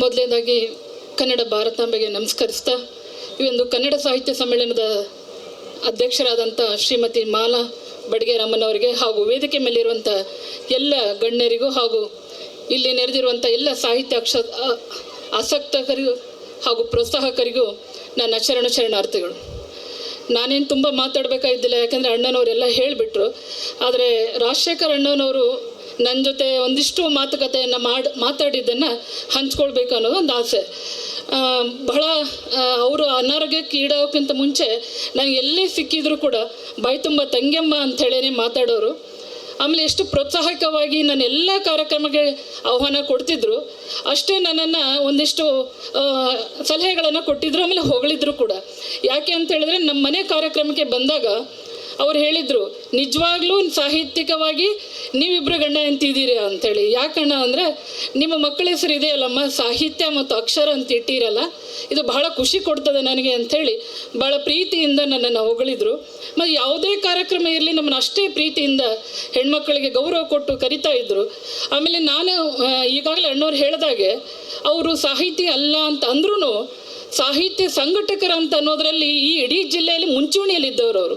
ಮೊದಲನೇದಾಗಿ ಕನ್ನಡ ಭಾರತಾಂಬೆಗೆ ನಮಸ್ಕರಿಸ್ತಾ ಈ ಒಂದು ಕನ್ನಡ ಸಾಹಿತ್ಯ ಸಮ್ಮೇಳನದ ಅಧ್ಯಕ್ಷರಾದಂಥ ಶ್ರೀಮತಿ ಮಾಲಾ ಬಡಿಗೆರಾಮನವರಿಗೆ ಹಾಗೂ ವೇದಿಕೆ ಮೇಲಿರುವಂಥ ಎಲ್ಲ ಗಣ್ಯರಿಗೂ ಹಾಗೂ ಇಲ್ಲಿ ನೆರೆದಿರುವಂಥ ಎಲ್ಲ ಸಾಹಿತ್ಯ ಅಕ್ಷ ಆಸಕ್ತಕರಿಗೂ ಹಾಗೂ ಪ್ರೋತ್ಸಾಹಕರಿಗೂ ನನ್ನ ಶರಣ ಶರಣಾರ್ಥಿಗಳು. ನಾನೇನು ತುಂಬ ಮಾತಾಡಬೇಕಾಗಿದ್ದಿಲ್ಲ, ಯಾಕಂದರೆ ಅಣ್ಣನವರೆಲ್ಲ ಹೇಳಿಬಿಟ್ರು, ಆದರೆ ರಾಜಶೇಖರ್ ಅಣ್ಣನವರು ನನ್ನ ಜೊತೆ ಒಂದಿಷ್ಟು ಮಾತುಕತೆಯನ್ನು ಮಾಡಿ, ಮಾತಾಡಿದ್ದನ್ನು ಹಂಚ್ಕೊಳ್ಬೇಕು ಅನ್ನೋದು ಒಂದು ಆಸೆ. ಬಹಳ ಅವರು ಅನಾರೋಗ್ಯಕ್ಕೆ ಈಡಾಗೋಕ್ಕಿಂತ ಮುಂಚೆ ನನಗೆ ಎಲ್ಲಿ ಸಿಕ್ಕಿದ್ರು ಕೂಡ ಬಾಯಿ ತುಂಬ ತಂಗ್ಯಮ್ಮ ಅಂಥೇಳೇ ಮಾತಾಡೋರು. ಆಮೇಲೆ ಎಷ್ಟು ಪ್ರೋತ್ಸಾಹಕವಾಗಿ ನನ್ನ ಎಲ್ಲ ಕಾರ್ಯಕ್ರಮಕ್ಕೆ ಆಹ್ವಾನ ಕೊಡ್ತಿದ್ರು. ಅಷ್ಟೇ ನನ್ನನ್ನು ಒಂದಿಷ್ಟು ಸಲಹೆಗಳನ್ನು ಕೊಟ್ಟಿದ್ರು, ಆಮೇಲೆ ಹೊಗಳಿದ್ರು ಕೂಡ. ಯಾಕೆ ಅಂತ ಹೇಳಿದ್ರೆ ನಮ್ಮ ಮನೆ ಕಾರ್ಯಕ್ರಮಕ್ಕೆ ಬಂದಾಗ ಅವ್ರು ಹೇಳಿದರು, ನಿಜವಾಗ್ಲೂ ಸಾಹಿತ್ಯಿಕವಾಗಿ ನೀವಿಬ್ಬರು ಗಂಡ ಅಂತಿದ್ದೀರಿ ಅಂತೇಳಿ ಯಾಕಣ್ಣ ಅಂದರೆ, ನಿಮ್ಮ ಮಕ್ಕಳ ಹೆಸರು ಇದೆಯಲ್ಲಮ್ಮ, ಸಾಹಿತ್ಯ ಮತ್ತು ಅಕ್ಷರ ಅಂತ ಇಟ್ಟಿರಲ್ಲ, ಇದು ಬಹಳ ಖುಷಿ ಕೊಡ್ತದೆ ನನಗೆ ಅಂಥೇಳಿ ಭಾಳ ಪ್ರೀತಿಯಿಂದ ನನ್ನನ್ನು ಹೊಗಳಿದ್ರು. ಮತ್ತು ಯಾವುದೇ ಕಾರ್ಯಕ್ರಮ ಇರಲಿ, ನಮ್ಮನ್ನು ಅಷ್ಟೇ ಪ್ರೀತಿಯಿಂದ ಹೆಣ್ಮಕ್ಕಳಿಗೆ ಗೌರವ ಕೊಟ್ಟು ಕರಿತಾ ಇದ್ದರು ಆಮೇಲೆ ನಾನು ಈಗಾಗಲೇ ಅಣ್ಣವ್ರು ಹೇಳಿದಾಗೆ, ಅವರು ಸಾಹಿತಿ ಅಲ್ಲ ಅಂತ ಅಂದ್ರೂ ಸಾಹಿತ್ಯ ಸಂಘಟಕರ ಅಂತ ಅನ್ನೋದರಲ್ಲಿ ಈ ಇಡೀ ಜಿಲ್ಲೆಯಲ್ಲಿ ಮುಂಚೂಣಿಯಲ್ಲಿದ್ದವರು ಅವರು.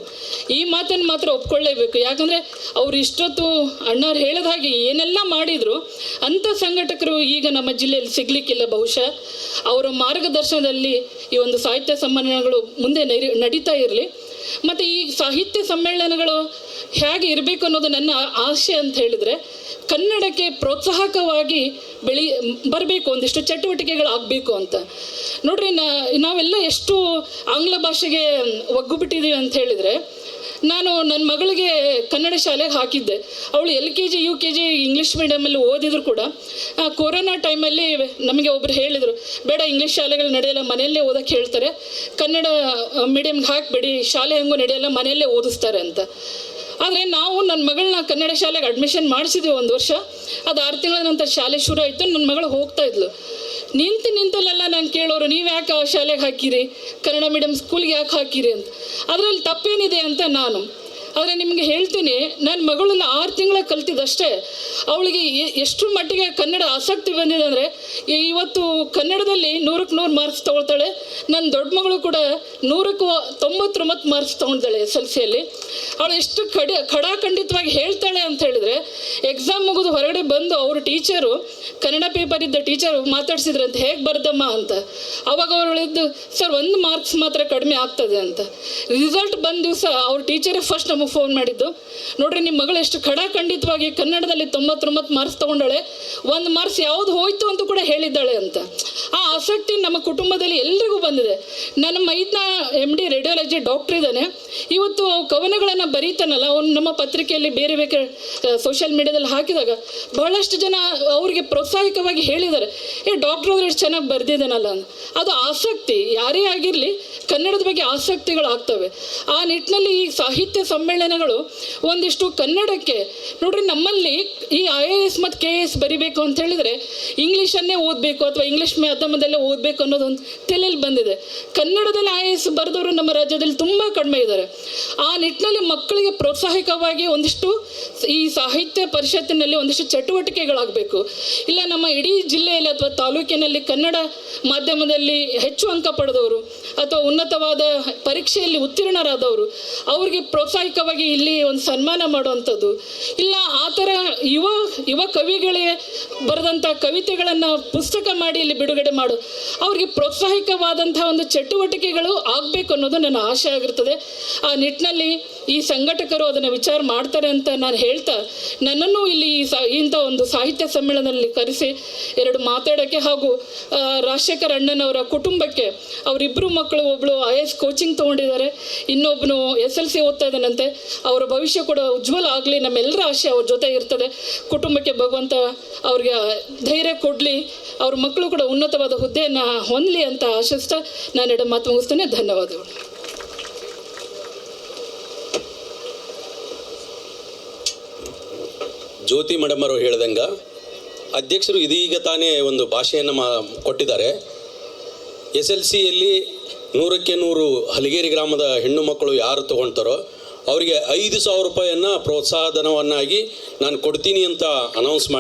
ಈ ಮಾತನ್ನು ಮಾತ್ರ ಒಪ್ಕೊಳ್ಳೇಬೇಕು. ಯಾಕಂದರೆ ಅವರು ಇಷ್ಟೊತ್ತು ಅಣ್ಣವ್ರು ಹೇಳಿದ ಹಾಗೆ ಏನೆಲ್ಲ ಮಾಡಿದ್ರು, ಅಂಥ ಸಂಘಟಕರು ಈಗ ನಮ್ಮ ಜಿಲ್ಲೆಯಲ್ಲಿ ಸಿಗಲಿಕ್ಕಿಲ್ಲ. ಬಹುಶಃ ಅವರ ಮಾರ್ಗದರ್ಶನದಲ್ಲಿ ಈ ಒಂದು ಸಾಹಿತ್ಯ ಸಮ್ಮೇಳನಗಳು ಮುಂದೆ ನಡಿ ನಡೀತಾ ಇರಲಿ. ಮತ್ತು ಈ ಸಾಹಿತ್ಯ ಸಮ್ಮೇಳನಗಳು ಹೇಗೆ ಇರಬೇಕು ಅನ್ನೋದು ನನ್ನ ಆಶೆ ಅಂತ ಹೇಳಿದರೆ, ಕನ್ನಡಕ್ಕೆ ಪ್ರೋತ್ಸಾಹಕವಾಗಿ ಬೆಳಿ, ಬರಬೇಕು, ಒಂದಿಷ್ಟು ಚಟುವಟಿಕೆಗಳು ಆಗಬೇಕು ಅಂತ. ನೋಡ್ರಿ, ನಾ, ನಾವೆಲ್ಲ ಎಷ್ಟು ಆಂಗ್ಲ ಭಾಷೆಗೆ ಒಗ್ಗು ಬಿಟ್ಟಿದ್ದೀವಿ ಅಂತ ಹೇಳಿದರೆ, ನಾನು ನನ್ನ ಮಗಳಿಗೆ ಕನ್ನಡ ಶಾಲೆಗೆ ಹಾಕಿದ್ದೆ. ಅವಳು L K G U K G English ಮೀಡಿಯಮಲ್ಲಿ ಓದಿದ್ರು ಕೂಡ ಕೊರೋನಾ ಟೈಮಲ್ಲಿ ನಮಗೆ ಒಬ್ಬರು ಹೇಳಿದರು, ಬೇಡ, ಇಂಗ್ಲೀಷ್ ಶಾಲೆಗಳು ನಡೆಯಲ್ಲ, ಮನೆಯಲ್ಲೇ ಓದಕ್ಕೆ ಹೇಳ್ತಾರೆ. ಕನ್ನಡ ಮೀಡಿಯಮ್ಗೆ ಹಾಕಬೇಡಿ, ಶಾಲೆ ಹೆಂಗೂ ನಡೆಯಲ್ಲ, ಮನೆಯಲ್ಲೇ ಓದಿಸ್ತಾರೆ ಅಂತ. ಆದರೆ ನಾವು ನನ್ನ ಮಗಳನ್ನ ಕನ್ನಡ ಶಾಲೆಗೆ ಅಡ್ಮಿಷನ್ ಮಾಡಿಸಿದ್ವಿ ಒಂದು ವರ್ಷ. ಅದು ಆರು ತಿಂಗಳ ನಂತರ ಶಾಲೆ ಶುರು ಆಯಿತು ನನ್ನ ಮಗಳು ಹೋಗ್ತಾ ಇದ್ಲು. ನಿಂತು ನಿಂತಲ್ಲೆಲ್ಲ ನಾನು ಕೇಳೋರು, ನೀವು ಯಾಕೆ ಆ ಶಾಲೆಗೆ ಹಾಕಿರಿ? ಕನ್ನಡ ಮೀಡಿಯಮ್ ಸ್ಕೂಲ್ಗೆ ಯಾಕೆ ಹಾಕಿರಿ? ಅಂತ. ಅದರಲ್ಲಿ ತಪ್ಪೇನಿದೆ ಅಂತ ನಾನು. ಆದರೆ ನಿಮಗೆ ಹೇಳ್ತೀನಿ ನನ್ನ ಮಗಳನ್ನ ಆರು ತಿಂಗಳ ಕಲ್ತಿದ್ದಷ್ಟೇ, ಅವಳಿಗೆ ಎಷ್ಟು ಮಟ್ಟಿಗೆ ಕನ್ನಡ ಆಸಕ್ತಿ ಬಂದಿದೆ ಅಂದರೆ ಇವತ್ತು ಕನ್ನಡದಲ್ಲಿ ನೂರಕ್ಕೆ ನೂರು ಮಾರ್ಕ್ಸ್ ತೊಗೊಳ್ತಾಳೆ ನನ್ನ ದೊಡ್ಡ ಮಗಳು ಕೂಡ ನೂರಕ್ಕೆ ತೊಂಬತ್ತೊಂಬತ್ತು ಮಾರ್ಕ್ಸ್ ತೊಗೊಂಡಿದ್ದಾಳೆ ಎಸ್ ಎಲ್ ಸಿಯಲ್ಲಿ ಅವಳು ಎಷ್ಟು ಕಡಿ, ಖಡಾಖಂಡಿತವಾಗಿ ಹೇಳ್ತಾಳೆ ಅಂತ ಹೇಳಿದ್ರೆ ಎಕ್ಸಾಮ್ ಮುಗಿದು ಹೊರಗಡೆ ಬಂದು ಅವರು ಟೀಚರು, ಕನ್ನಡ ಪೇಪರ್ ಇದ್ದ ಟೀಚರು ಅಂತ, ಹೇಗೆ ಬರ್ದಮ್ಮ? ಅಂತ. ಅವಾಗ ಅವಳು ಹೇಳಿದ್ದು, ಸರ್, ಒಂದು ಮಾರ್ಕ್ಸ್ ಮಾತ್ರ ಕಡಿಮೆ ಆಗ್ತದೆ ಅಂತ. ರಿಸಲ್ಟ್ ಬಂದ ದಿವಸ ಅವ್ರ ಟೀಚರೇ ಫಸ್ಟ್ ನಮಗೆ ಫೋನ್ ಮಾಡಿದ್ದು. ನೋಡ್ರಿ ನಿಮ್ಮ ಮಗಳು ಎಷ್ಟು ಖಡಾಖಂಡಿತವಾಗಿ ಕನ್ನಡದಲ್ಲಿ ತೊಂಬತ್ತೊಂಬತ್ತು ಮಾರ್ಕ್ಸ್ ತೊಗೊಂಡಾಳೆ. ಒಂದು ಮಾರ್ಕ್ಸ್ ಯಾವುದು ಹೋಯ್ತು ಅಂತ ಕೂಡ ಹೇಳಿದ್ದಾಳೆ ಅಂತ. ಆ ಆಸಕ್ತಿ ನಮ್ಮ ಕುಟುಂಬದಲ್ಲಿ ಎಲ್ರಿಗೂ ಬಂದಿದೆ. ನನ್ನ ಮೈದ್ನ ಎಂ ಡಿ ರೇಡಿಯಾಲಜಿ ಡಾಕ್ಟರ್ ಇದ್ದಾನೆ. ಇವತ್ತು ಕವನಗಳನ್ನು ಬರೀತಾನಲ್ಲ, ಅವ್ನು ನಮ್ಮ ಪತ್ರಿಕೆಯಲ್ಲಿ ಬೇರೆ ಬೇರೆ ಸೋಷಿಯಲ್ ಮೀಡಿಯಾದಲ್ಲಿ ಹಾಕಿದಾಗ ಬಹಳಷ್ಟು ಜನ ಅವ್ರಿಗೆ ಪ್ರೋತ್ಸಾಹಿಕವಾಗಿ ಹೇಳಿದ್ದಾರೆ. ಏ ಡಾಕ್ಟ್ರ್ ಅವ್ರು ಎಷ್ಟು ಚೆನ್ನಾಗಿ ಬರೆದಿದ್ದಾನಲ್ಲ ಅದು ಆಸಕ್ತಿ, ಯಾರೇ ಆಗಿರಲಿ ಕನ್ನಡದ ಬಗ್ಗೆ ಆಸಕ್ತಿಗಳು ಆಗ್ತವೆ. ಆ ನಿಟ್ಟಿನಲ್ಲಿ ಈ ಸಾಹಿತ್ಯ ಸಮ್ಮೇಳನಗಳು ಒಂದಿಷ್ಟು ಕನ್ನಡಕ್ಕೆ. ನೋಡ್ರಿ, ನಮ್ಮಲ್ಲಿ ಈ ಐ ಎ ಎಸ್ ಮತ್ತು ಕೆ ಎ ಎಸ್ ಬರಿಬೇಕು ಅಂತ ಹೇಳಿದರೆ ಇಂಗ್ಲೀಷನ್ನೇ ಓದಬೇಕು ಅಥವಾ ಇಂಗ್ಲೀಷ್ ಮಾಧ್ಯಮದಲ್ಲೇ ಓದಬೇಕು ಅನ್ನೋದೊಂದು ತಲೆಯಲ್ಲಿ ಬಂದಿದೆ. ಕನ್ನಡದಲ್ಲಿ ಐ ಎ ಎಸ್ ಬರೆದವರು ನಮ್ಮ ರಾಜ್ಯದಲ್ಲಿ ತುಂಬ ಕಡಿಮೆ ಇದ್ದಾರೆ. ಆ ನಿಟ್ಟಿನಲ್ಲಿ ಮಕ್ಕಳಿಗೆ ಪ್ರೋತ್ಸಾಹಿಕವಾಗಿ ಒಂದಿಷ್ಟು ಈ ಸಾಹಿತ್ಯ ಪರಿಷತ್ತಿನಲ್ಲಿ ಒಂದಿಷ್ಟು ಚಟುವಟಿಕೆಗಳಾಗಬೇಕು. ಇಲ್ಲ, ನಮ್ಮ ಇಡೀ ಜಿಲ್ಲೆಯಲ್ಲಿ ಅಥವಾ ತಾಲೂಕಿನಲ್ಲಿ ಕನ್ನಡ ಮಾಧ್ಯಮದಲ್ಲಿ ಹೆಚ್ಚು ಅಂಕ ಪಡೆದವರು ಅಥವಾ ಉನ್ನತವಾದ ಪರೀಕ್ಷೆಯಲ್ಲಿ ಉತ್ತೀರ್ಣರಾದವರು, ಅವರಿಗೆ ಪ್ರೋತ್ಸಾಹಿಕವಾಗಿ ಇಲ್ಲಿ ಒಂದು ಸನ್ಮಾನ ಮಾಡುವಂಥದ್ದು. ಇಲ್ಲ, ಆ ಥರ ಯುವ ಯುವ ಕವಿಗಳಿಗೆ ಬರೆದಂಥ ಕವಿತೆಗಳನ್ನು ಪುಸ್ತಕ ಮಾಡಿ ಇಲ್ಲಿ ಬಿಡುಗಡೆ ಮಾಡು. ಅವರಿಗೆ ಪ್ರೋತ್ಸಾಹಿಕವಾದಂಥ ಒಂದು ಚಟುವಟಿಕೆಗಳು ಆಗಬೇಕು ಅನ್ನೋದು ನನ್ನ ಆಶೆ ಆಗಿರ್ತದೆ. ಆ ನಿಟ್ಟಿನಲ್ಲಿ ಈ ಸಂಘಟಕರು ಅದನ್ನು ವಿಚಾರ ಮಾಡ್ತಾರೆ ಅಂತ ನಾನು ಹೇಳ್ತಾ, ನನ್ನನ್ನು ಇಲ್ಲಿ ಇಂಥ ಒಂದು ಸಾಹಿತ್ಯ ಸಮ್ಮೇಳನದಲ್ಲಿ ಕರೆಸಿ ಎರಡು ಮಾತಾಡೋಕ್ಕೆ ಹಾಗೂ ರಾಜಶೇಖರ್ ಅಣ್ಣನವರ ಕುಟುಂಬಕ್ಕೆ ಅವರಿಬ್ಬರು ಮಕ್ಕಳು ಒಬ್ಬಳು ಐ ಎಸ್ ಕೋಚಿಂಗ್ ತೊಗೊಂಡಿದ್ದಾರೆ ಇನ್ನೊಬ್ಬನು ಎಸ್ ಎಲ್ ಸಿ ಓದ್ತಾ ಇದ್ದಾನಂತೆ. ಅವರ ಭವಿಷ್ಯ ಕೂಡ ಉಜ್ವಲ ಆಗಲಿ, ನಮ್ಮೆಲ್ಲರ ಆಶೆ ಅವ್ರ ಜೊತೆ ಇರ್ತದೆ. ಕುಟುಂಬಕ್ಕೆ ಭಗವಂತ ಅವ್ರಿಗೆ ಧೈರ್ಯ ಕೊಡಲಿ, ಅವ್ರ ಮಕ್ಕಳು ಕೂಡ ಉನ್ನತವಾದ ಹುದ್ದೆಯನ್ನು ಹೊಂದಲಿ ಅಂತ ಆಶಿಸ್ತಾ ನಾನು ಎರಡು ಮಾತು ಮುಗಿಸ್ತೇನೆ. ಧನ್ಯವಾದಗಳು. ಜ್ಯೋತಿ ಮೇಡಮ್ ಅವರು ಹೇಳ್ದಂಗ ಅಧ್ಯಕ್ಷರು ಇದೀಗ ತಾನೇ ಒಂದು ಭಾಷೆಯನ್ನು ಮಾ ಕೊಟ್ಟಿದ್ದಾರೆ. ಎಸ್ ಎಲ್ ಸಿಯಲ್ಲಿ ನೂರಕ್ಕೆ ನೂರು ಹಲಗೇರಿ ಗ್ರಾಮದ ಹೆಣ್ಣು ಮಕ್ಕಳು ಯಾರು ತಗೊಳ್ತಾರೋ ಅವರಿಗೆ ಐದು ಸಾವಿರ ರೂಪಾಯಿಯನ್ನು ಪ್ರೋತ್ಸಾಹಧನವನ್ನಾಗಿ ನಾನು ಕೊಡ್ತೀನಿ ಅಂತ ಅನೌನ್ಸ್ ಮಾಡಿ